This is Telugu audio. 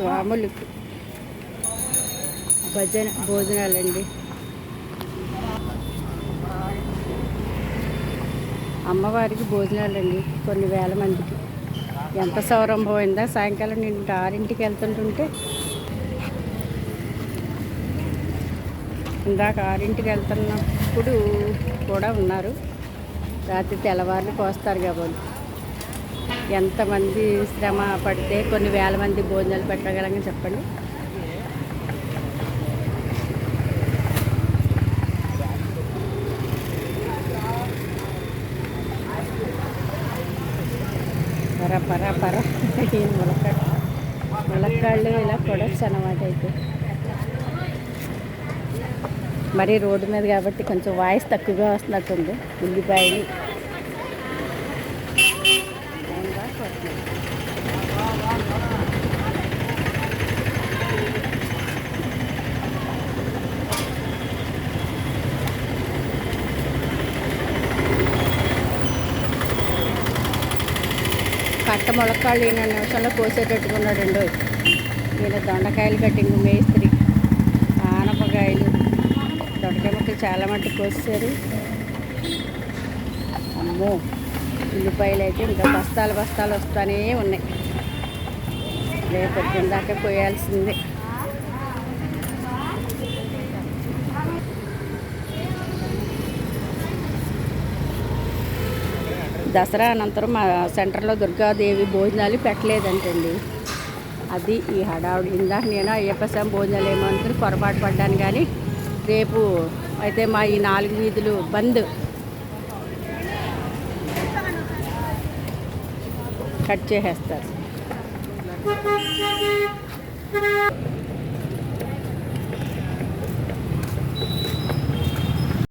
స్వాములకు భజన భోజనాలండి. అమ్మవారికి భోజనాలండి కొన్ని వేల మందికి. ఎంత సౌరంభం అయిందా సాయంకాలం నేను ఆరింటికి వెళ్తుంటుంటే ఇందాక ఆరింటికి వెళ్తున్నప్పుడు కూడా ఉన్నారు. రాత్రి తెల్లవారులు కోస్తారు కాబట్టి ఎంతమంది శ్రమ పడితే కొన్ని వేల మంది భోజనాలు పెట్టగలంగా చెప్పండి. పర పర పర. ఈ ములక్కాడ ములక్కాళ్ళు ఇలా కొడవచ్చు అన్నమాట అయితే. మరి రోడ్డు మీద కాబట్టి కొంచెం వాయిస్ తక్కువగా వస్తున్నట్టుంది. ఉల్లిపాయలు. కట్ట మొలకాళ్ళు ఈయన నిమిషంలో కోసేటట్టుకున్నాడండి ఈయన దొండకాయలు కట్టింగ్ మేస్త్రి. ఆనపకాయలు దొండకాయ ముక్కలు చాలా మట్టుకు కోసారు అమ్మో! ఉల్లిపాయలు అయితే ఇంకా బస్తాలు బస్తాలు వస్తానే ఉన్నాయి. రేపు దాకా కోయాల్సిందే. దసరా అనంతరం మా సెంటర్లో దుర్గాదేవి భోజనాలు పెట్టలేదంటండి. అది ఈ హడావుడి. ఇందాక నేను అయ్యప్ప స్వామి భోజనాలు ఏమో అనుకుని పొరపాటు పడ్డాను కానీ రేపు అయితే మా ఈ నాలుగు వీధులు బంద్. కట్ చేసేస్తారు.